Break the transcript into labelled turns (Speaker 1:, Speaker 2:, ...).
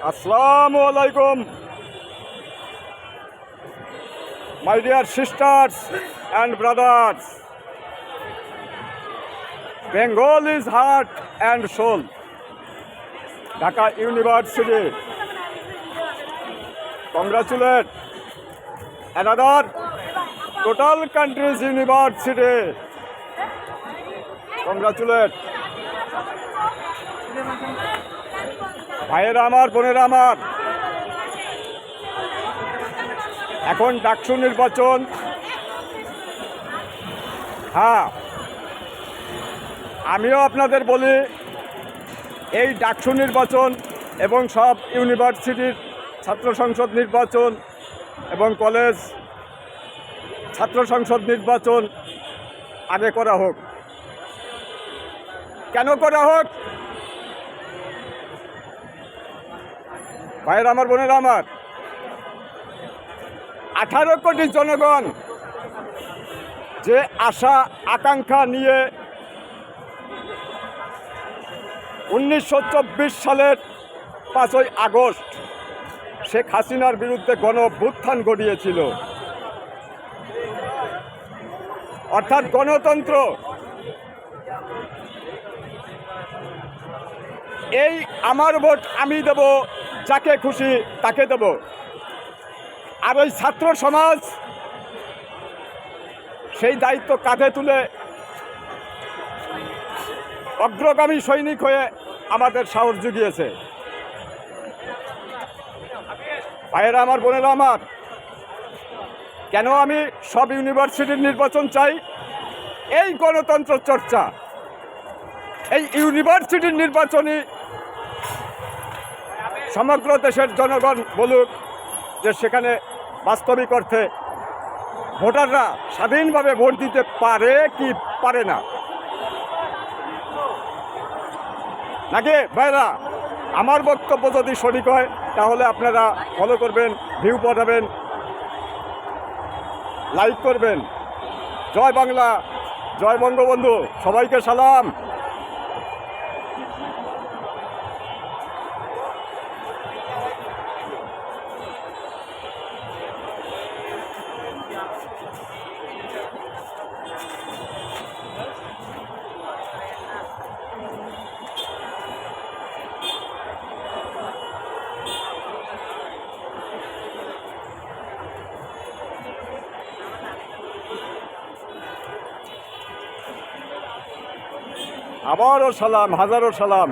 Speaker 1: আসসালামু আলাইকুম my dear sisters and brothers Bengal is heart and soul Dhaka university congratulate another total countries university congratulate ভাইয়েরা আমার, বোনেরা আমার। এখন ডাকসু নির্বাচন। হ্যাঁ। আমিও আপনাদের বলি, এই ডাকসু নির্বাচন এবং সব ইউনিভার্সিটির ছাত্র সংসদ নির্বাচন এবং কলেজ ছাত্র সংসদ নির্বাচন আগে করা হোক। কেন করা হোক? ভাইয়ের আমার বোনেরা, আমার। আঠারো কোটি জনগণ যে আশা, আকাঙ্ক্ষা নিয়ে উনিশশো চব্বিশ সালের পাঁচই আগস্ট শেখ হাসিনার বিরুদ্ধে গণ অভ্যুত্থান ঘটিয়েছিল অর্থাৎ গণতন্ত্র এই আমার ভোট আমি দেব যাকে খুশি তাকে দেব। আর ওই ছাত্র সমাজ, সেই দায়িত্ব কাঁধে তুলে অগ্রগামী সৈনিক হয়ে আমাদের সাহস জুগিয়েছে। ভাইয়েরা, আমার বোনেরা, আমার, কেন আমি সব ইউনিভার্সিটির নির্বাচন চাই? এই গণতন্ত্র চর্চা, এই ইউনিভার্সিটির নির্বাচনী সমগ্র দেশের জনগণ বলুক যে সেখানে বাস্তবিক অর্থে ভোটাররা স্বাধীনভাবে ভোট দিতে পারে কি পারে না। নাকি ভাইরা, আমার বক্তব্য যদি সঠিক হয়, তাহলে আপনারা ফলো করবেন ভিউ পাঠাবেন লাইক করবেন। জয় বাংলা, জয় বঙ্গবন্ধু, সবাইকে সালাম। আবারও সালাম হাজারো সালাম।